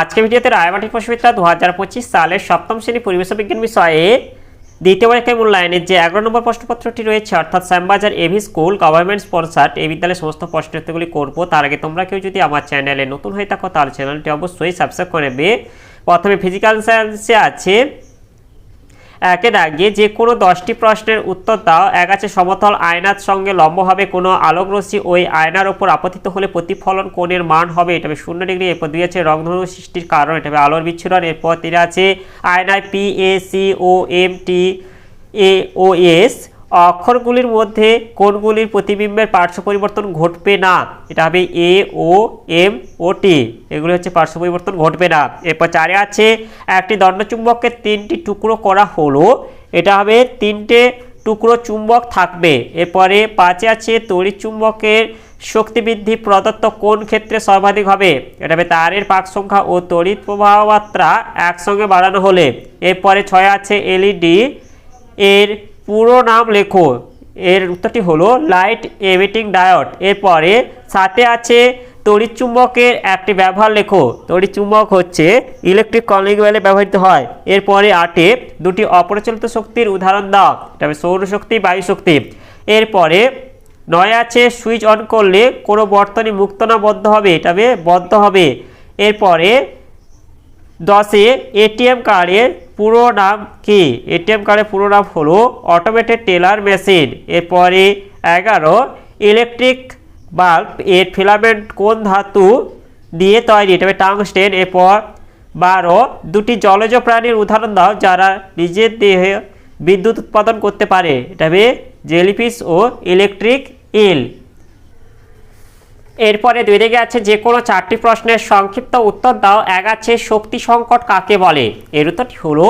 আজকে ভিডিওতে রায়মাটি প্রশ্নবিদ্যা দু হাজার পঁচিশ সালের সপ্তম শ্রেণি পরিবেশ বিজ্ঞান বিষয়ে দ্বিতীয় পরীক্ষায় মূল্যায়নের যে এগারো নম্বর প্রশ্নপত্রটি রয়েছে, অর্থাৎ Shyambazar AV school government sponsored এই বিদ্যালয়ের সমস্ত প্রশ্নগুলি করব। তার আগে তোমরা কেউ যদি আমার চ্যানেলে নতুন হয়ে থাকো, তাহলে চ্যানেলটি অবশ্যই সাবস্ক্রাইব করে নেবে। প্রথমে ফিজিক্যাল সায়েন্সে আছে একে দাগিয়ে যে কোনো দশটি প্রশ্নের উত্তর দাও। এক আছে, সমতল আয়নার সঙ্গে লম্বভাবে কোনো আলোকরশ্মি ওই আয়নার ওপর আপতিত হলে প্রতিফলন কোণের মান হবে। এটা হবে শূন্য ডিগ্রি। এরপর দুই আছে রংধনু সৃষ্টির কারণ। এটা হবে আলোর বিচ্ছুরণ। এরপর তিন আছে, আয়নায় P A C O M T A O S অক্ষরগুলির মধ্যে কোনগুলির প্রতিবিম্বের পার্শ্ব পরিবর্তন ঘটবে না। এটা হবে এ ও এম ও টি এগুলি হচ্ছে পার্শ্ব পরিবর্তন ঘটবে না। এরপর চারে আছে, একটি দণ্ডচুম্বককে তিনটি টুকরো করা হলো। এটা হবে তিনটে টুকরো চুম্বক থাকবে। এরপরে পাঁচে আছে, তড়িৎ চুম্বকের শক্তি বৃদ্ধি প্রদত্ত কোন ক্ষেত্রে সর্বাধিক হবে? এটা হবে তারের পাক সংখ্যা ও তড়িৎ প্রবাহ মাত্রা একসঙ্গে বাড়ানো হলে। এরপরে ছয় আছে এলইডি এর পুরো নাম লেখো। এর উত্তরটি হলো লাইট এমিটিং ডায়োড এরপরে সাথে আছে তড়িৎ চুম্বকের একটি ব্যবহার লেখো। তড়িৎ চুম্বক হচ্ছে ইলেকট্রিক কলিং ওয়েলে ব্যবহৃত হয়। এরপরে আটে দুটি অপরিচালিত শক্তির উদাহরণ দাও। হবে সৌরশক্তি বায়ু শক্তি। এরপরে নয় আছে সুইচ অন করলে কোনো বর্তনী মুক্ত না বদ্ধ হবে, এটা বদ্ধ হবে। এরপরে দশে এটিএম কার্ডের পুরো নাম কি? এটিএম কার্ডের পুরো নাম হলো অটোমেটেড টেলার মেশিন এরপরে এগারো ইলেকট্রিক বাল্ব এর ফিলামেন্ট কোন ধাতু দিয়ে তৈরি? হবে টাংস্টেন এরপর বারো, দুটি জলজ প্রাণীর উদাহরণ দাও যারা নিজের দেহে বিদ্যুৎ উৎপাদন করতে পারে। এটা হবে জেলিফিশ ও ইলেকট্রিক ইল এরপরে দুই দিকে আছে যে কোনো চারটি প্রশ্নের সংক্ষিপ্ত উত্তর দাও, এক আছে শক্তি সংকট কাকে বলে? এর উত্তরটি হলো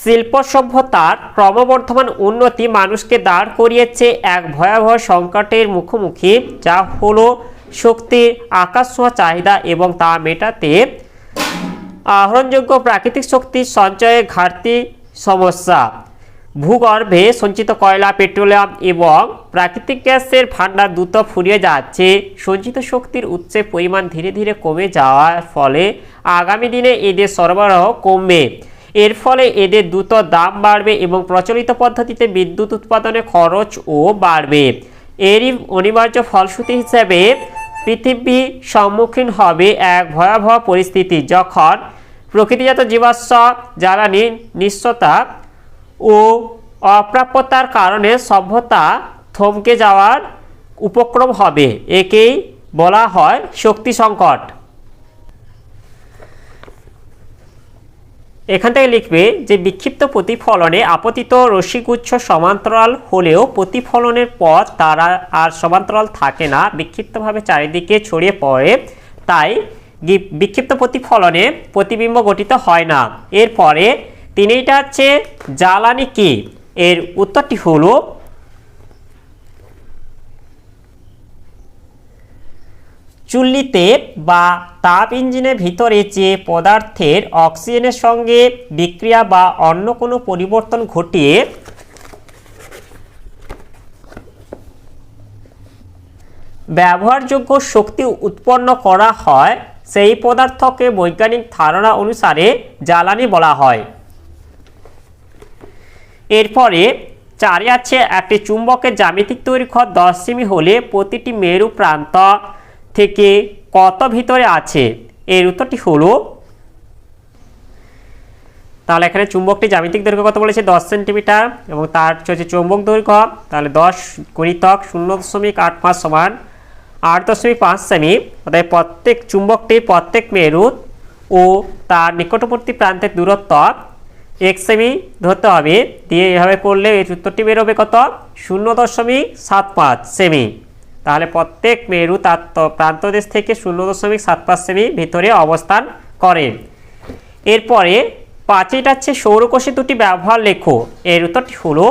শিল্প সভ্যতার ক্রমবর্ধমান উন্নতি মানুষকে দাঁড় করিয়েছে এক ভয়াবহ সংকটের মুখোমুখি, যা হলো শক্তির আকাশ চাহিদা এবং তা মেটাতে আহরণযোগ্য প্রাকৃতিক শক্তি সঞ্চয়ে ঘাটতি সমস্যা। ভূগর্ভে সঞ্চিত কয়লা, পেট্রোলিয়াম এবং প্রাকৃতিক গ্যাসের ভাণ্ডার দ্রুত ফুরিয়ে যাচ্ছে। সঞ্চিত শক্তির উৎসের পরিমাণ ধীরে ধীরে কমে যাওয়ার ফলে আগামী দিনে এদের সরবরাহ কমবে। এর ফলে এদের দ্রুত দাম বাড়বে এবং প্রচলিত পদ্ধতিতে বিদ্যুৎ উৎপাদনে খরচও বাড়বে। এরই অনিবার্য ফলশ্রুতি হিসেবে পৃথিবী সম্মুখীন হবে এক ভয়াবহ পরিস্থিতি, যখন প্রকৃতিজাত জীবাশ্ম জ্বালানি নিঃস্বতা ও অপ্রাপ্যতার কারণে সভ্যতা থমকে যাওয়ার উপক্রম হবে, একেই বলা হয় শক্তি সংকট। এখান থেকে লিখবে যে, বিক্ষিপ্ত প্রতিফলনে আপতিত রশ্মিগুচ্ছ সমান্তরাল হলেও প্রতিফলনের পর তারা আর সমান্তরাল থাকে না, বিক্ষিপ্তভাবে চারিদিকে ছড়িয়ে পড়ে, তাই বিক্ষিপ্ত প্রতিফলনে প্রতিবিম্ব গঠিত হয় না। এরপরে তিনটা হচ্ছে জ্বালানি কি? এর উত্তরটি হলো চুল্লিতে বা তাপ ইঞ্জিনের ভিতরে যে পদার্থের অক্সিজেনের সঙ্গে বিক্রিয়া বা অন্য কোনো পরিবর্তন ঘটিয়ে ব্যবহারযোগ্য শক্তি উৎপন্ন করা হয়, সেই পদার্থকে বৈজ্ঞানিক ধারণা অনুসারে জ্বালানি বলা হয়। এরপরে চারে আছে একটি চুম্বকের জ্যামিতিক দৈর্ঘ্য দশ সেমি হলে প্রতিটি মেরু প্রান্ত থেকে কত ভিতরে আছে? এর উত্তরটি হলো, তাহলে এখানে চুম্বকটি জ্যামিতিক দৈর্ঘ্য কত বলেছে? দশ সেন্টিমিটার। এবং তার হচ্ছে চুম্বক দৈর্ঘ্য, তাহলে দশ গণিতক শূন্য দশমিক আট পাঁচ সমান আট দশমিক পাঁচ সেমি। অর্থাৎ প্রত্যেক চুম্বকটি প্রত্যেক মেরু ও তার নিকটবর্তী প্রান্তের দূরত্ব এক সেমি ধরতে হবে। দিয়ে এভাবে করলে এর উত্তরটি বেরোবে কত? শূন্য দশমিক সাত পাঁচ সেমি। তাহলে প্রত্যেক মেরু তার প্রান্তদেশ থেকে শূন্য দশমিক সাত পাঁচ সেমি ভিতরে অবস্থান করে। এরপরে পাঁচেটা হচ্ছে সৌরকোষে দুটি ব্যবহার লেখো। এর উত্তরটি হলো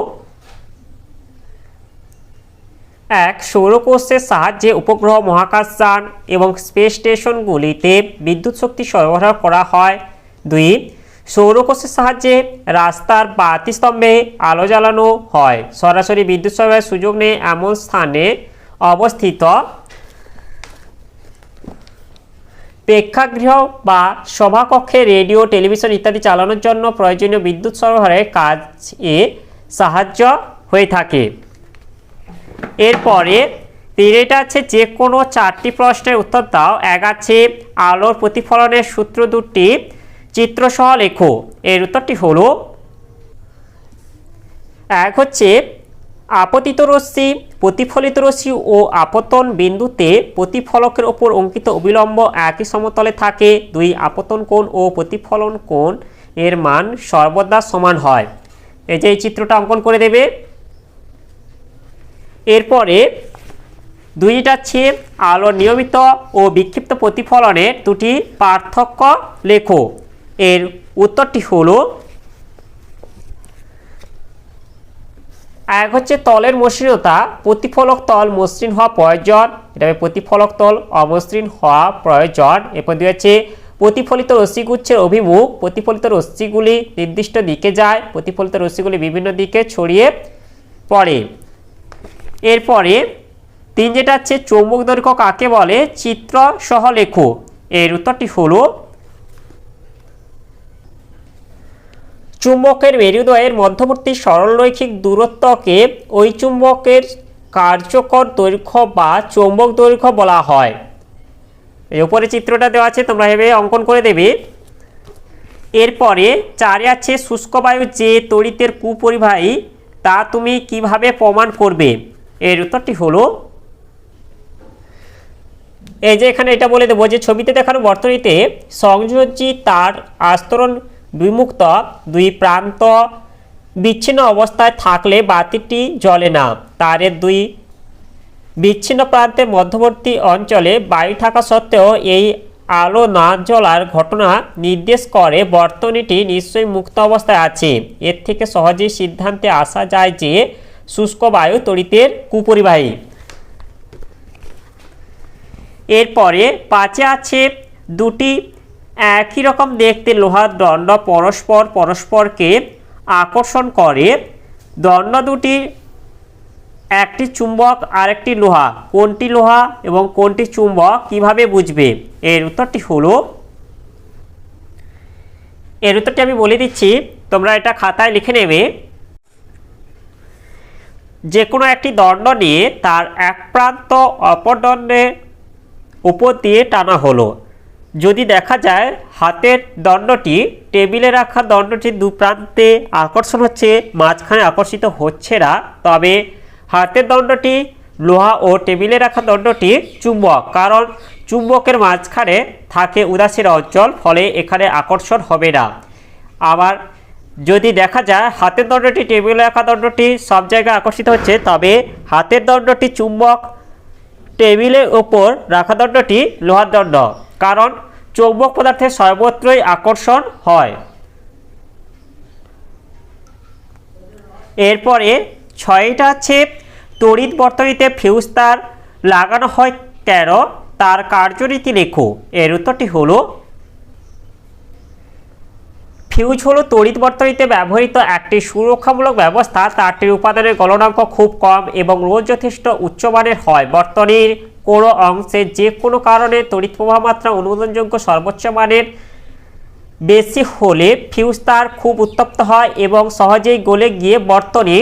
এক, সৌরকোষের সাহায্যে উপগ্রহ মহাকাশযান এবং স্পেস স্টেশনগুলিতে বিদ্যুৎ শক্তি সরবরাহ করা হয়। দুই সৌরকোষের সাহায্যে রাস্তার বাতিস্তম্ভে আলো জ্বালানো হয়। সরাসরি বিদ্যুৎ সরবরাহের সুযোগ নেই এমন স্থানে অবস্থিত প্রেক্ষাগৃহ বা সভাকক্ষে রেডিও, টেলিভিশন ইত্যাদি চালানোর জন্য প্রয়োজনীয় বিদ্যুৎ সরবরাহের কাজে সাহায্য হয়ে থাকে। এরপরে তিনটা আছে যে কোনো চারটি প্রশ্নের উত্তর দাও। এক আছে, আলোর প্রতিফলনের সূত্র দুটি চিত্রসহ লেখো এর উত্তরটি হলো, এক হচ্ছে, আপতিত রশ্মি, প্রতিফলিত রশ্মি ও আপতন বিন্দুতে প্রতিফলকের ওপর অঙ্কিত অবিলম্ব একই সমতলে থাকে। দুই, আপতন কোণ ও প্রতিফলন কোণ এর মান সর্বদা সমান হয়। এই যে এই চিত্রটা অঙ্কন করে দেবে। এরপরে, দুইটা হচ্ছে আলোর নিয়মিত ও বিক্ষিপ্ত প্রতিফলনের দুটি পার্থক্য লেখো। এর উত্তরটি হলো, এক হচ্ছে তলের মসৃণতা, প্রতিফলক তল মসৃণ হওয়া প্রয়োজন, এটা হবে প্রতিফলক তল অমসৃণ হওয়া প্রয়োজন। এরপর দুই হচ্ছে প্রতিফলিত রশ্মিগুচ্ছের অভিমুখ, প্রতিফলিত রশ্মিগুলি নির্দিষ্ট দিকে যায়, প্রতিফলিত রশ্মিগুলি বিভিন্ন দিকে ছড়িয়ে পড়ে। এরপরে তিন যেটা হচ্ছে, চৌম্বক দৈর্ঘ্য কাকে বলে? চিত্র সহ লেখো। এর উত্তরটি হলো চুম্বকের মেরুদয়ের মধ্যবর্তী সরলরৈখিক দূরত্বকে ওই চুম্বকের কার্যকর দৈর্ঘ্য বা চৌম্বক দৈর্ঘ্য বলা হয়। এই চিত্রটা দেওয়া আছে, তোমরা এভাবে অঙ্কন করে দেবে। এরপরে চারে আছে, শুষ্ক বায়ু যে তড়িতের কুপরিবাহী, তা তুমি কীভাবে প্রমাণ করবে? এর উত্তরটি হলো, এই যে এখানে এটা বলে দেবো যে ছবিতে দেখানো বর্তনীতে সংযোজী তার আস্তরণ বিমুক্ত দুই প্রান্ত বিচ্ছিন্ন অবস্থায় থাকলে বাতিটি জ্বলে না। তারের দুই বিচ্ছিন্ন প্রান্তের মধ্যবর্তী অঞ্চলে বায়ু থাকা সত্ত্বেও এই আলো না জ্বলার ঘটনা নির্দেশ করে, বর্তনীটি নিশ্চয়ই মুক্ত অবস্থায় আছে। এর থেকে সহজেই সিদ্ধান্তে আসা যায় যে শুষ্ক বায়ু তড়িতের কুপরিবাহী। এরপরে পাঁচে আছে দুটি একই রকম দেখতে লোহার দণ্ড পরস্পর পরস্পরকে আকর্ষণ করে। দণ্ড দুটি, একটি চুম্বক আরেকটি লোহা। কোনটি লোহা এবং কোনটি চুম্বক কীভাবে বুঝবে? এর উত্তরটি হলো, এর উত্তরটি আমি বলে দিচ্ছি, তোমরা এটা খাতায় লিখে নেবে। যে কোনো একটি দণ্ড নিয়ে তার এক প্রান্ত অপর দণ্ডের উপর দিয়ে টানা হলো। যদি দেখা যায়, হাতের দণ্ডটি, টেবিলে রাখা দণ্ডটির দু প্রান্তে আকর্ষণ হচ্ছে, মাঝখানে আকর্ষিত হচ্ছে না, তবে হাতের দণ্ডটি, লোহা ও টেবিলে রাখা দণ্ডটি চুম্বক, কারণ চুম্বকের মাঝখানে থাকে উদাসীন অঞ্চল, ফলে এখানে আকর্ষণ হবে না। আবার যদি দেখা যায়, হাতের দণ্ডটি, টেবিলে রাখা দণ্ডটি সব জায়গায় আকর্ষিত হচ্ছে, তবে হাতের দণ্ডটি চুম্বক, টেবিলের ওপর রাখা দণ্ডটি লোহার দণ্ড। কারণ চৌম্বক পদার্থের সর্বত্রই আকর্ষণ হয়। এরপরে ছয়টা আছে তড়িৎ বর্তনীতে ফিউজ তার লাগানো হয় কেন? তার কার্যরীতি লেখো। এর উত্তরটি হলো ফিউজ হলো তড়িৎ বর্তনীতে ব্যবহৃত একটি সুরক্ষামূলক ব্যবস্থা। তারটির উপাদানের গলনাঙ্ক খুব কম এবং রোধ যথেষ্ট উচ্চমানের হয়। বর্তনীর কোনো অংশে যে কোনো কারণে তড়িৎ প্রবাহ মাত্রা অনুমোদনযোগ্য সর্বোচ্চ মানের বেশি হলে ফিউজ তার খুব উত্তপ্ত হয় এবং সহজেই গলে গিয়ে বর্তনী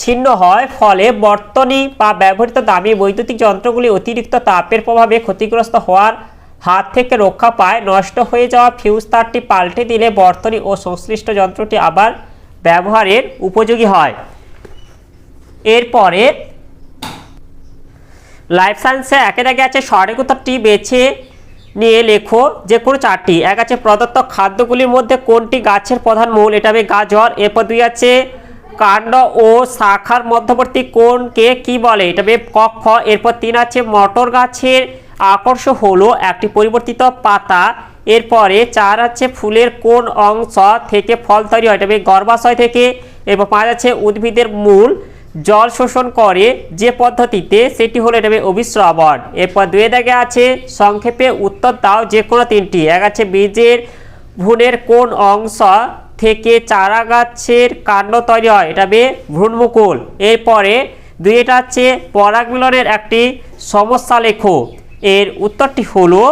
ছিন্ন হয়। ফলে বর্তনী বা ব্যবহৃত দামি বৈদ্যুতিক যন্ত্রগুলি অতিরিক্ত তাপের প্রভাবে ক্ষতিগ্রস্ত হওয়ার হাত থেকে রক্ষা পায়, নষ্ট হয়ে যাওয়া ফিউজ তারটি পাল্টে দিলে বর্তনী ও সংশ্লিষ্ট যন্ত্রটি আবার ব্যবহারের উপযোগী হয়। এরপরে লাইফ সায়েন্সে একের দাগে আছে সঠিক উত্তরটি বেছে নিয়ে লেখো যে কোনো চারটি। এক আছে প্রদত্ত খাদ্যগুলির মধ্যে কোনটি গাছের প্রধান মূল? এটা হবে গাজর। এরপর দুই আছে কাণ্ড ও শাখার মধ্যবর্তী কোনকে কি বলে? এটা হবে কক্ষ এরপর তিন আছে মটর গাছের আকর্ষ হলো একটি পরিবর্তিত পাতা। এরপরে চার আছে ফুলের কোন অংশ থেকে ফল তৈরি হয়? এটা হবে গর্ভাশয় থেকে। এবং পাঁচ আছে উদ্ভিদের মূল। জল শোষণ করে যে পদ্ধতিতে সেটি হলো এটা হবে এরপর দুয়ে দাগে আছে সংক্ষেপে উত্তর দাও যে কোনো তিনটি। এক আছে বীজের ভ্রূণের কোন অংশ থেকে চারা গাছের কাণ্ড তৈরি হয়, এটা হবে ভ্রূণমুকুল। এরপরে দুই এটা হচ্ছে পরাগ একটি সমস্যা লেখো এর উত্তরটি হলো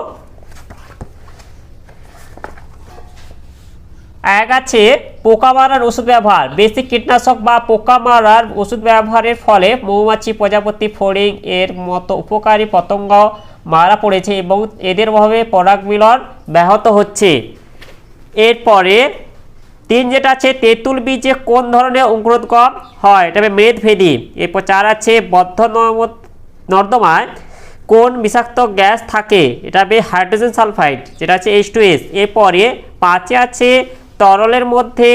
এক আছে পোকা মারার ওষুধ ব্যবহার। বেশি কীটনাশক বা পোকা মারার ওষুধ ব্যবহারের ফলে মৌমাছি প্রজাপতি ফড়িং এর মতো উপকারী পতঙ্গ মারা পড়েছে এবং এদের অভাবে পরাগ মিলন ব্যাহত হচ্ছে। এরপরে তিন যেটা আছে, তেঁতুল বীজে কোন ধরনের অঙ্কুরোদ্গম হয়, এটা মেদভেদি। এরপর চার আছে, বদ্ধ নর্দমায় কোন বিষাক্ত গ্যাস থাকে, এটা হবে হাইড্রোজেন সালফাইড, যেটা আছে এইচ টু এস এরপরে পাঁচে আছে তরলের মধ্যে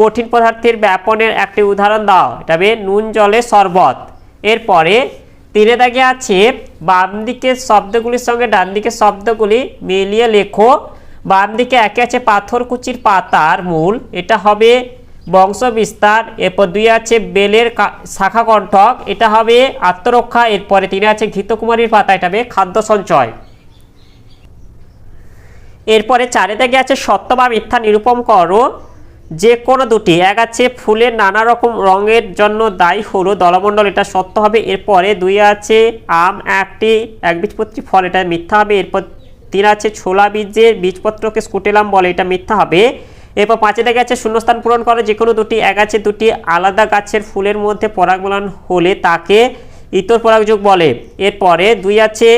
কঠিন পদার্থের ব্যাপনের একটি উদাহরণ দাও। এটা হবে নুন জলে শরবত। এরপরে তিনে দাগে আছে বাম দিকের শব্দগুলির সঙ্গে ডান দিকের শব্দগুলি মিলিয়ে লেখো। বাম দিকে একে আছে পাথরকুচির পাতার মূল। এটা হবে বংশ বিস্তার এরপর দুই আছে বেলের শাখা কণ্ঠক এটা হবে আত্মরক্ষা। এরপরে তিনে আছে ঘৃতকুমারীর পাতা। এটা হবে খাদ্য সঞ্চয়। এরপরে চারে দাগে আছে সত্য বা মিথ্যা নিরূপণ করো। যে কোনো দুটি, এক আছে ফুলের নানা রকম রঙের জন্য দায়ী হলো দলমণ্ডল, এটা সত্য হবে। এরপরে দুই আছে আম, একটি একবীজপত্রী ফল, এটা মিথ্যা হবে। এরপর তিন আছে ছোলা বীজের বীজপত্রকে স্কুটেলাম বলে, এটা মিথ্যা হবে। এরপর পাঁচে দাগে আছে শূন্যস্থান পূরণ করো। যে কোনো দুটি, এক আছে দুটি, আলাদা গাছের ফুলের মধ্যে পরাগমলন হলে তাকে ইতর পরাগযোগ বলে, এরপরে দুই আছে,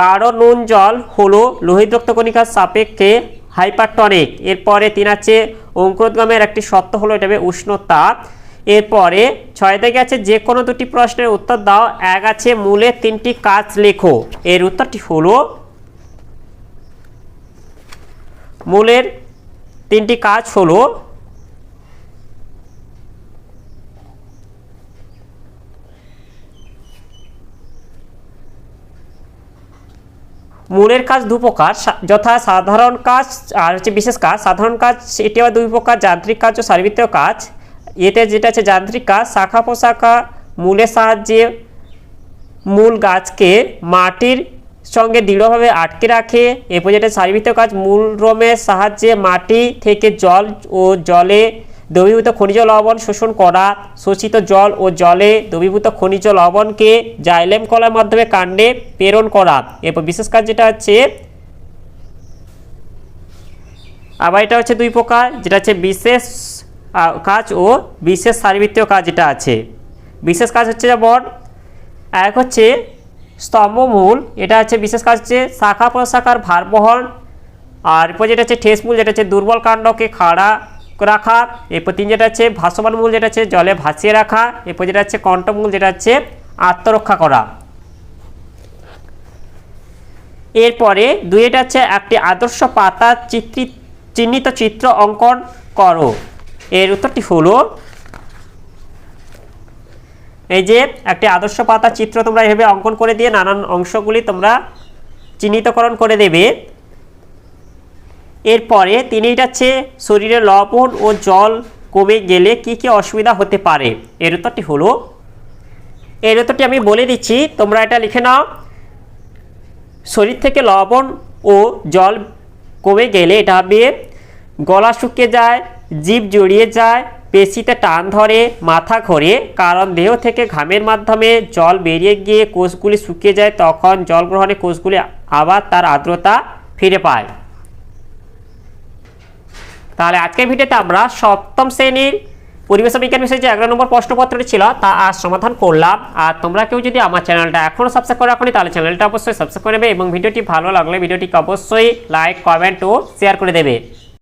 গাঢ় নুন জল, হলো, লোহিত রক্তকণিকার সাপেক্ষে হাইপারটনিক। এরপরে তিন আছে, অঙ্কুরোদ্গমের একটি সত্য হলো এটা হবে উষ্ণতা। এরপরে ছয় থেকে আছে, যে কোনো দুটি প্রশ্নের উত্তর দাও। এক আছে, মূলে তিনটি কাজ লেখো। এর উত্তরটি হলো, মূলের তিনটি কাজ হলো মূলের কাজ দু প্রকার যথা সাধারণ কাজ আর হচ্ছে বিশেষ কাজ। সাধারণ কাজ এটি আবার দুই প্রকার, যান্ত্রিক কাজ ও শারীরবৃত্তীয় কাজ। এতে যেটা আছে যান্ত্রিক কাজ, শাখা প্রশাখা, মূলের সাহায্যে মূল গাছকে মাটির সঙ্গে দৃঢ়ভাবে আটকে রাখে। এরপর যেটা শারীরবৃত্তীয় কাজ, মূল রোমের সাহায্যে মাটি থেকে জল ও জলে দ্রবীভূত খনিজ লবণ শোষণ করা, শোষিত জল ও জলে দ্রবীভূত খনিজ লবণকে জাইলেম কলার মাধ্যমে কাণ্ডে প্রেরণ করা। এরপর বিশেষ কাজ যেটা হচ্ছে, আবার এটা হচ্ছে দুই প্রকার, যেটা হচ্ছে বিশেষ কাজ ও বিশেষ শারীরবৃত্তীয় কাজ যেটা আছে। বিশেষ কাজ হচ্ছে যেমন, এক হচ্ছে স্তম্ভমূল, এটা হচ্ছে বিশেষ কাজ হচ্ছে শাখা প্রশাখার ভার বহন আর এরপর যেটা হচ্ছে ঠেস মূল যেটা হচ্ছে দুর্বল কাণ্ডকে খাড়া রাখা। এরপর তিন যেটা হচ্ছে ভাসমান মূল যেটা হচ্ছে জলে ভাসিয়ে রাখা। এরপর যেটা হচ্ছে কণ্ঠমূল যেটা হচ্ছে আত্মরক্ষা করা। এরপরে দুই এটা হচ্ছে একটি আদর্শ পাতা চিত্রিত চিহ্নিত চিত্র অঙ্কন করো। এর উত্তরটি হলো, এই যে একটি আদর্শ পাতা চিত্র তোমরা এভাবে অঙ্কন করে দিয়ে নানান অংশগুলি তোমরা চিহ্নিতকরণ করে দেবে। এরপরে তিনি হচ্ছে শরীরে লবণ ও জল কমে গেলে কি কি অসুবিধা হতে পারে? এর উত্তরটি হলো এর উত্তরটি আমি বলে দিচ্ছি, তোমরা এটা লিখে নাও। শরীর থেকে লবণ ও জল কমে গেলে এটা হবে, গলা শুকিয়ে যায় জীব জড়িয়ে যায়, পেশিতে টান ধরে, মাথা ঘোরে, কারণ দেহ থেকে ঘামের মাধ্যমে জল বেরিয়ে গিয়ে কোষগুলি শুকিয়ে যায়, তখন জল গ্রহণে কোষগুলি আবার তার আর্দ্রতা ফিরে পায়। তাহলে আজকের ভিডিওতে আমরা সপ্তম শ্রেণির পরিবেশ বিজ্ঞান বিষয়ে যে এগারো নম্বর প্রশ্নপত্রটি ছিল, তা আজ সমাধান করলাম। আর তোমরা কেউ যদি আমার চ্যানেলটা এখনও সাবস্ক্রাইব করে রাখনি, তাহলে চ্যানেলটা অবশ্যই সাবস্ক্রাইব করে এবং ভিডিওটি ভালো লাগলে ভিডিওটিকে অবশ্যই লাইক কমেন্ট ও শেয়ার করে দেবে।